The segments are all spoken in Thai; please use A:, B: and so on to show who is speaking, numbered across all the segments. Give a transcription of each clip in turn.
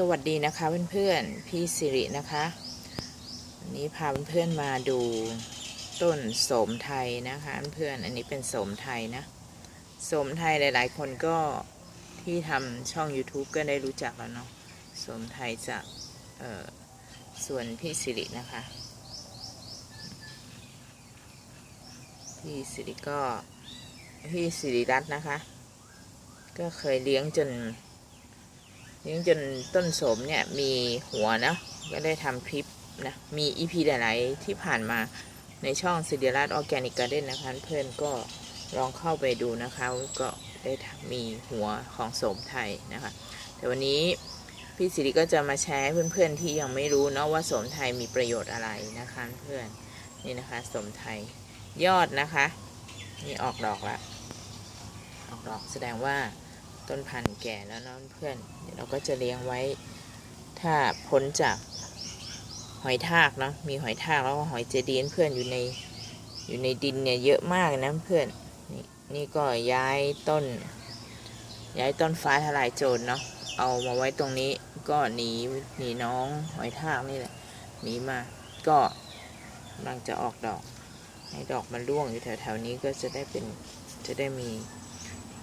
A: สวัสดีนะคะเพื่อนๆพี่สิรินะคะวันนี้พาเพื่อนๆมาดูต้นโสมไทยนะคะเพื่อนๆอันนี้เป็นโสมไทยนะโสมไทยหลาย ๆ คนก็ที่ทำช่อง YouTube ก็ได้รู้จักแล้วเนาะโสมไทยจากส่วนพี่สิรินะคะ พี่สิริก็พี่สิริรัตน์นะคะ ก็เคยเลี้ยงจน เลี้ยงจนต้นสมเนี่ยมีหัวนะก็ได้ทำคลิปนะมีอีพีหลายๆที่ผ่านมาในช่องสิริรัตออร์แกนิกการ์เด้นนะคะเพื่อนก็ลองเข้าไปดูนะคะ ก็ได้มีหัวของสมไทยนะคะ แต่วันนี้พี่สิริก็จะมาแชร์เพื่อนๆที่ยังไม่รู้เนาะว่าสมไทยมีประโยชน์อะไรนะคะเพื่อนนี่นะคะสมไทยยอดนะคะ นี่ออกดอกล้วออกดอกแสดงว่าต้นพันธุ์แก่แล้วเนาะเพื่อน เราก็จะเลี้ยงไว้ ถ้าพ้นจากหอยทากเนาะมีหอยทากแล้วก็หอยเจดีนเพื่อนอยู่ในอยู่ในดินเนี่ยเยอะมากนะเพื่อนนี่นี่ก็ย้ายต้น ย้ายต้นฟ้าทลายโจรเนาะเอามาไว้ตรงนี้ก็หนีหนีน้องหอยทากนี่แหละหนีมาก็กำลังจะออกดอก ให้ดอกมันร่วงอยู่แถวๆนี้ก็จะได้เป็นจะได้มี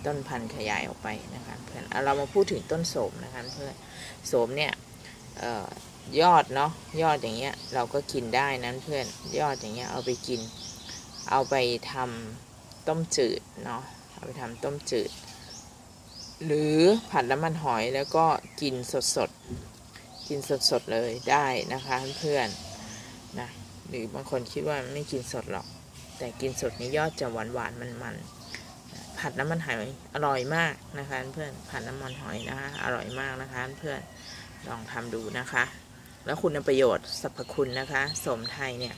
A: ต้นพันธุ์ขยายออกไปนะคะเพื่อนเรามาพูดถึงต้นโสมนะคะเพื่อนโสมเนี่ยออยอดเนาะยอดอย่างเงี้ยเราก็กินได้นั้นเพื่อนยอดอย่างเงี้ยเอาไปกิน เอาไปทำต้มจืดเนาะเอาไปทำต้มจืด หรือผัดน้ำมันหอยแล้วก็กินสดสดกินสดสดเลยได้นะคะเพื่อนนะหรือบางคนคิดว่าไม่กินสดหรอก แต่กินสดนี่ยอดจะหวานหวานมันมัน ผัดน้ำมันหอยอร่อยมากนะคะเพื่อนผัดน้ำมันหอยนะคะอร่อยมากนะคะเพื่อนลองทำดูนะคะ แล้วคุณประโยชน์สรรพคุณนะคะ สมไทยเนี่ย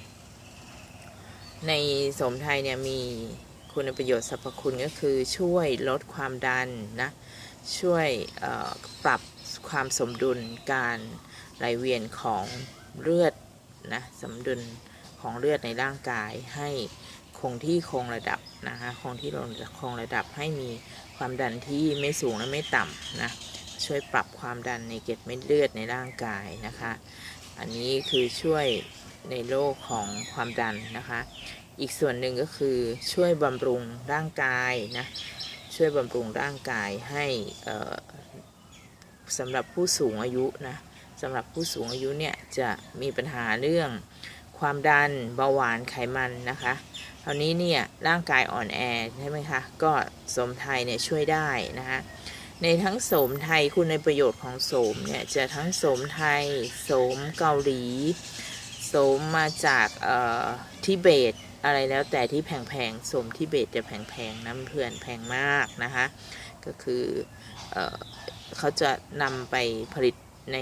A: ในสมไทยเนี่ยมีคุณประโยชน์สรรพคุณก็คือช่วยลดความดันนะช่วยปรับความสมดุลการไหลเวียนของเลือดนะสมดุลของเลือดในร่างกายให้ คงที่คงระดับนะคะคงที่คงระดับให้มีความดันที่ไม่สูงและไม่ต่ำนะช่วยปรับความดันในเกล็ดเม็ดเลือดในร่างกายนะคะ อันนี้คือช่วยในโรคของความดันนะคะ อีกส่วนหนึ่งก็คือช่วยบำรุงร่างกายนะช่วยบำรุงร่างกายให้สำหรับผู้สูงอายุนะสำหรับผู้สูงอายุเนี่ยจะมีปัญหาเรื่องความดันเบาหวานไขมันนะคะ คราวนี้เนี่ยร่างกายอ่อนแอใช่ไหมคะ ก็สมไทยเนี่ยช่วยได้นะคะในทั้งโสมไทยคุณในประโยชน์ของโสมเนี่ยจะทั้งโสมไทยโสมเกาหลีโสมมาจากเอ่อทิเบตอะไรแล้วแต่ที่แพงๆโสมทิเบตจะแพงๆนะเพื่อนแพงมากนะคะก็คือเออเขาจะนำไปผลิตใน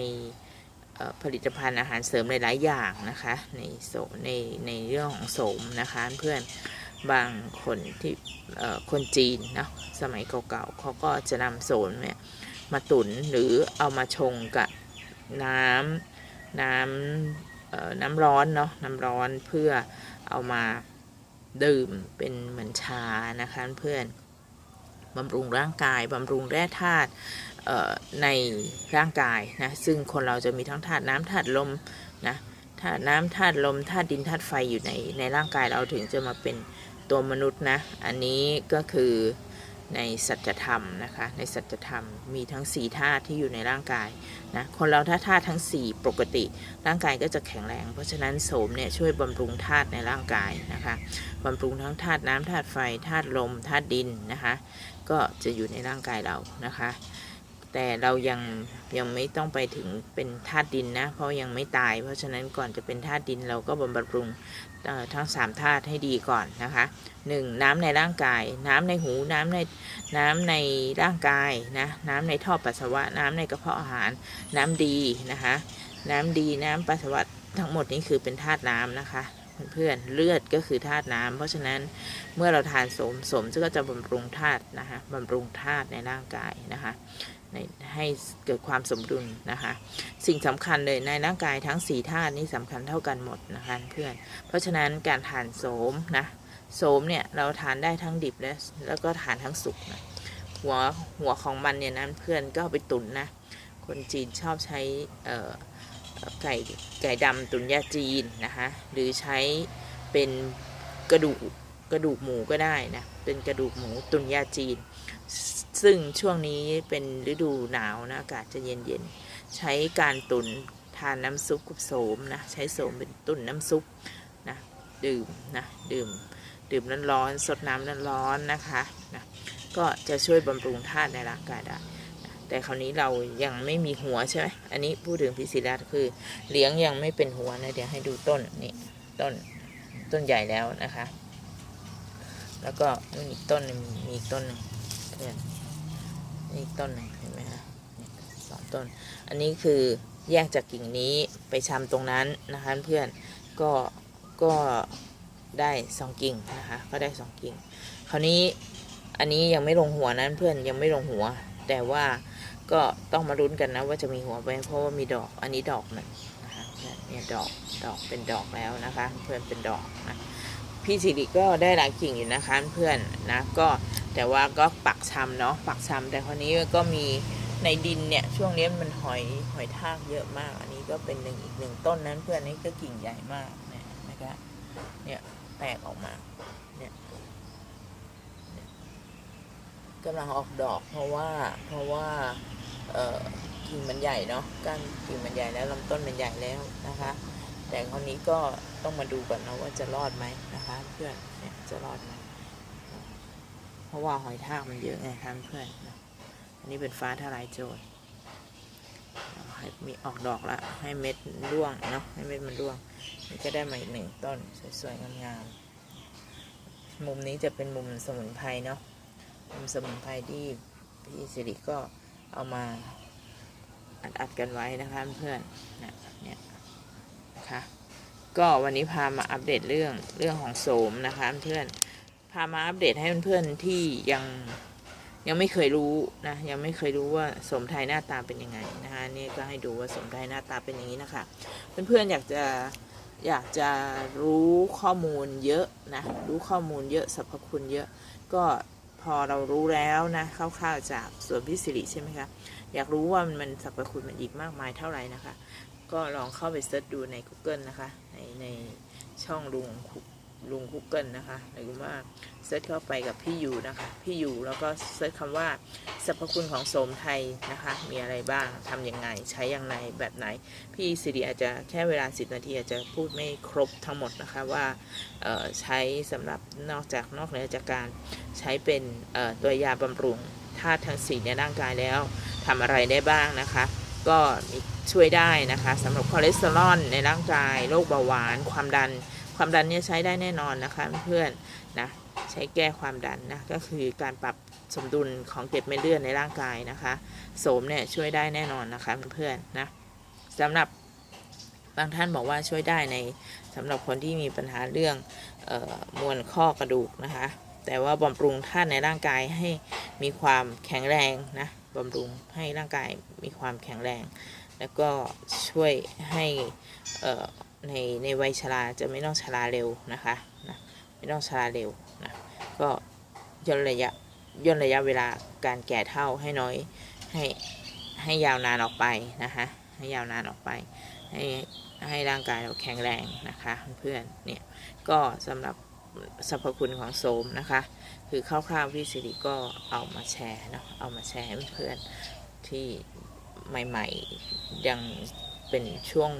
A: ผลิตภัณฑ์อาหารเสริมหลายๆอย่างนะคะ ในโสในในเรื่องของโสมนะคะ เพื่อนบางคนที่คนจีนเนาะสมัยเก่าๆเขาก็จะนำโสมเนี่ยมาตุนหรือเอามาชงกับน้ำน้ำน้ำร้อนเนาะน้ำร้อนเพื่อเอามาดื่มเป็นเหมือนชานะคะเพื่อน บำรุงร่างกายบำรุงแร่ธาตุในร่างกายนะซึ่งคนเราจะมีทั้งธาตุน้ำธาตุลมนะธาตุน้ำธาตุลมธาตุดินธาตุไฟอยู่ในในร่างกายเราถึงจะมาเป็นตัวมนุษย์นะ อันนี้ก็คือ ในสัจธรรมนะคะ ในสัจธรรมมีทั้งสี่ธาตุที่อยู่ในร่างกายนะคนเราถ้าธาตุทั้งสี่ปกติ ร่างกายก็จะแข็งแรง เพราะฉะนั้นโสมเนี่ยช่วยบำรุงธาตุในร่างกายนะคะบำรุงทั้งธาตุน้ำธาตุไฟธาตุลมธาตุดินนะคะ ก็จะอยู่ในร่างกายเรานะคะ แต่เรายังยังไม่ต้องไปถึงเป็นธาตุดินนะ เพราะยังไม่ตาย เพราะฉะนั้นก่อนจะเป็นธาตุดินเราก็บำรุงทั้งสามธาตุให้ดีก่อนนะคะหนึ่งน้ำในร่างกาย น้ำในหูน้ำในน้ำในร่างกายนะน้ำในท่อปัสสาวะ น้ำในกระเพาะอาหาร น้ำดีนะคะ น้ำดีน้ำปัสสาวะทั้งหมดนี้คือเป็นธาตุน้ำนะคะเพื่อนเลือดก็คือธาตุน้ำเพราะฉะนั้นเมื่อเราทานสมสมก็จะบำรุงธาตุนะคะบำรุงธาตุในร่างกายนะคะ ให้เกิดความสมดุลนะคะ สิ่งสำคัญเลยในร่างกายทั้งสี่ธาตุนี้สำคัญเท่ากันหมดนะคะเพื่อน เพราะฉะนั้นการทานโสมนะโสมเนี่ยเราทานได้ทั้งดิบและแล้วก็ทานทั้งสุกนะหัวหัวของมันเนี่ยนะเพื่อนก็เอาไปตุนนะ คนจีนชอบใช้ไก่ไก่ดำตุนยาจีนนะคะหรือใช้เป็นกระดูกกระดูกหมูก็ได้นะเป็นกระดูกหมูตุนยาจีน ซึ่งช่วงนี้เป็นฤดูหนาวนะอากาศจะเย็นๆ ใช้การตุนทานน้ำซุปกับโสมนะ ใช้โสมเป็นตุนน้ำซุปนะ ดื่มนะ ดื่ม ดื่มร้อนๆ สดน้ำร้อนๆนะคะนะก็จะช่วยบำรุงธาตุในร่างกายได้นะแต่คราวนี้เรายังไม่มีหัวใช่ไหมอันนี้พูดถึงพิซิลัสคือเลี้ยงยังไม่เป็นหัวนะ เดี๋ยวให้ดูต้นนี่ต้นต้นใหญ่แล้วนะคะ แล้วก็มีต้นมีอีกต้นนึงเพื่อน นี่ต้นหนึ่งเห็นไหมคะสองต้น อันนี้คือแยกจากกิ่งนี้ไปชำตรงนั้นนะคะเพื่อนก็ก็ได้สองกิ่งนะคะก็ได้สองกิ่ง คราวนี้อันนี้ยังไม่ลงหัวนั้นเพื่อนยังไม่ลงหัว แต่ว่าก็ต้องมาลุ้นกันนะว่าจะมีหัวไหมเพราะว่ามีดอกอันนี้ดอกหนึ่งนะคะเนี่ยดอกดอกเป็นดอกแล้วนะคะ เพื่อนเป็นดอกนะพี่สิริก็ได้หลายกิ่งอยู่นะคะเพื่อนนะก็ แต่ว่าก็ปักชำเนาะปักชำแต่คราวนี้ก็มีในดินเนี่ยช่วงนี้มันหอยหอยทากเยอะมาก อันนี้ก็เป็นหนึ่งอีกหนึ่งต้นนั้นเพื่อนนี่ก็กิ่งใหญ่มากเนี่ยนะคะเนี่ยแตกออกมาเนี่ยกำลังออกดอกเพราะว่าเพราะว่าเอ่อกิ่งมันใหญ่เนาะก้านกิ่งมันใหญ่แล้วลำต้นมันใหญ่แล้วนะคะ แต่คราวนี้ก็ต้องมาดูก่อนนะว่าจะรอดไหมนะคะ เพื่อนเนี่ยจะรอดไหม ราะว่าหอยทากมันเยอะไงครับเพื่อนนะอันนี้เป็นฟ้าทลายโจรให้มีออกดอกละ ให้เม็ดร่วงเนาะให้เม็ดมันร่วงนี่ก็ได้มาอีกหนึ่งต้นสวยๆงามๆมุมนี้จะเป็นมุมสมุนไพรเนาะทำสมุนไพรที่พี่สิริก็เอามาอัดอัดๆกันไว้นะคะเพื่อนเนี่ยเนี่ยนะคะก็วันนี้พามาอัปเดตเรื่องเรื่องของโสมนะคะเพื่อน พามาอัปเดตให้เพื่อนๆที่ยังยังไม่เคยรู้นะยังไม่เคยรู้ว่าสมไทยหน้าตาเป็นยังไงนะคะนี่ก็ให้ดูว่าสมไทยหน้าตาเป็นอย่างนี้นะคะเพื่อนๆอยากจะอยากจะรู้ข้อมูลเยอะนะรู้ข้อมูลเยอะสรรพคุณเยอะ ก็พอเรารู้แล้วนะคร่าวๆจากสวนพิสิริใช่ไหมคะอยากรู้ว่ามันสรรพคุณมันอีกมากมายเท่าไหร่นะคะ ก็ลองเข้าไปเซิร์ชดูใน Google นะคะในในช่องลุงคุ ลุง Google นะคะหรือว่าเซิร์ชเข้าไปกับพี่ยูนะคะพี่ยูแล้วก็เซิร์ชคำว่าสรรพคุณของโสมไทยนะคะ มีอะไรบ้างทำยังไง ใช้อย่างไรแบบไหน พี่สิริอาจจะแค่เวลา 10 นาทีอาจจะพูดไม่ครบทั้งหมดนะคะว่าใช้สำหรับนอกจากนอกเหนือจากการใช้เป็นตัวยาบำรุงธาตุทั้งสี่ในร่างกายแล้วทำอะไรได้บ้างนะคะก็ช่วยได้นะคะสำหรับคอเลสเตอรอลในร่างกายโรคเบาหวาน ความดัน ความดันเนี่ยใช้ได้แน่นอนนะคะเพื่อนนะใช้แก้ความดันนะก็คือการปรับสมดุลของเกล็ดเม็ดเลือดในร่างกายนะคะโสมเนี่ยช่วยได้แน่นอนนะคะเพื่อนๆนะสำหรับบางท่านบอกว่าช่วยได้ในสำหรับคนที่มีปัญหาเรื่องออมวลข้อกระดูกนะคะ แต่ว่าบำรุงธาตุในร่างกายให้มีความแข็งแรงนะบำรุงให้ร่างกายมีความแข็งแรง แล้วก็ช่วยให้อ่อ ในในวัยชราจะไม่ต้องชราเร็วนะคะนะไม่ต้องชราเร็วนะก็ย่นระยะย่นระยะเวลาการแก่เท่าให้น้อยให้ให้ยาวนานออกไปนะคะให้ยาวนานออกไป ให้ให้ร่างกายเราแข็งแรงนะคะเพื่อนเนี่ยก็สำหรับสรรพคุณของโสมนะคะ คือคร่าวๆพี่สิริก็เอามาแชร์เนาะเอามาแชร์ให้เพื่อนที่ใหม่ๆยังเป็นช่วง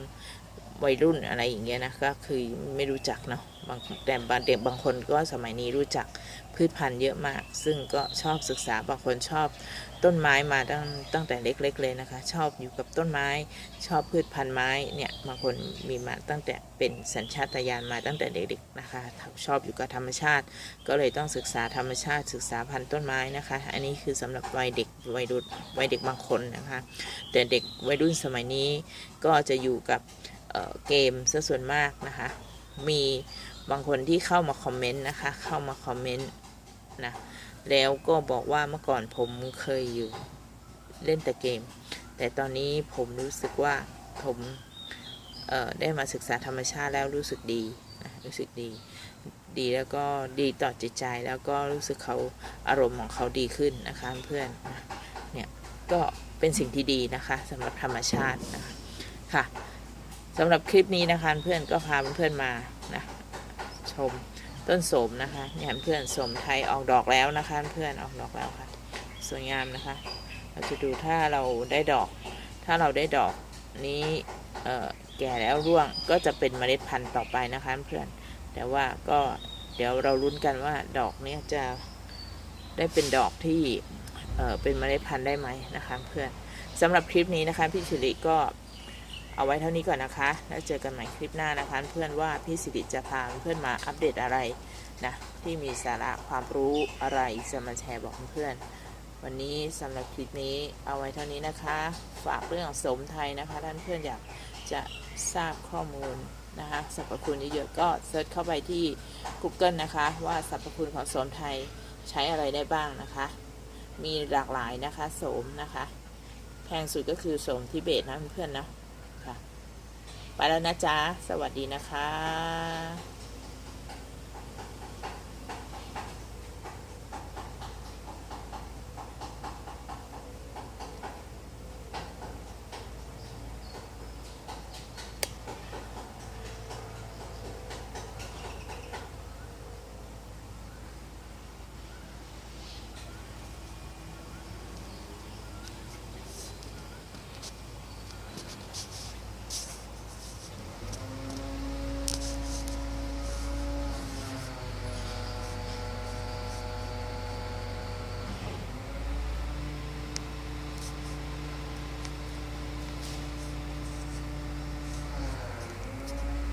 A: วัยรุ่นอะไรอย่างเงี้ยนะก็คือไม่รู้จักเนาะบางแต่บางเด็กบางคนก็สมัยนี้รู้จักพืชพันธุ์เยอะมาก ซึ่งก็ชอบศึกษาบางคนชอบต้นไม้มาตั้งตั้งแต่เล็ก ๆ เลยนะคะ ชอบอยู่กับต้นไม้ ชอบพืชพันธุ์ไม้เนี่ยบางคนมีมาตั้งแต่เป็นสัญชาตญาณมาตั้งแต่เด็กๆนะคะชอบอยู่กับธรรมชาติ ก็เลยต้องศึกษาธรรมชาติศึกษาพันธุ์ต้นไม้นะคะ อันนี้คือสำหรับวัยเด็กวัยรุ่นวัยเด็กบางคนนะคะ แต่เด็กวัยรุ่นสมัยนี้ก็จะอยู่กับ เเกมซะส่วนมากนะคะ มีบางคนที่เข้ามาคอมเมนต์นะคะ เข้ามาคอมเมนต์นะ แล้วก็บอกว่าเมื่อก่อนผมเคยอยู่เล่นแต่เกม แต่ตอนนี้ผมรู้สึกว่าผมได้มาศึกษาธรรมชาติแล้วรู้สึกดีนะรู้สึกดี ดีแล้วก็ดีต่อจิตใจแล้วก็รู้สึกเขาอารมณ์ของเขาดีขึ้นนะคะเพื่อนเนี่ยก็เป็นสิ่งที่ดีนะคะสำหรับธรรมชาตินะคะค่ะ สำหรับคลิปนี้นะคะเพื่อนก็พาเพื่อนมานะชมต้นโสมนะคะเนี่ยเพื่อนโสมไทยออกดอกแล้วนะคะเพื่อนออกดอกแล้วค่ะ สวยงามนะคะ เราจะดูถ้าเราได้ดอก ถ้าเราได้ดอกนี้เอ่อแก่แล้วร่วงก็จะเป็นเมล็ดพันธุ์ต่อไปนะคะเพื่อนแต่ว่าก็เดี๋ยวเราลุ้นกันว่าดอกเนี้ยจะได้เป็นดอกที่เอ่อเป็นเมล็ดพันธุ์ได้ไหมนะคะเพื่อนสำหรับคลิปนี้นะคะพี่สิริก็ เอาไว้เท่านี้ก่อนนะคะ แล้วเจอกันใหม่คลิปหน้านะคะ เพื่อนว่าพี่สิริจะพาเพื่อนมาอัปเดตอะไรนะที่มีสาระความรู้อะไรจะมาแชร์บอกเพื่อน วันนี้สำหรับคลิปนี้เอาไว้เท่านี้นะคะ ฝากเรื่องสมไทยนะคะท่านเพื่อนอยากจะทราบข้อมูลนะคะสรรพคุณเยอะๆก็เซิร์ชเข้าไปที่ Google นะคะ ว่าสรรพคุณของโสมไทยใช้อะไรได้บ้างนะคะ มีหลากหลายนะคะโสมนะคะ แพงสุดก็คือโสมทิเบตนะเพื่อนๆนะค่ะ ไปแล้วนะจ๊ะ สวัสดีนะคะ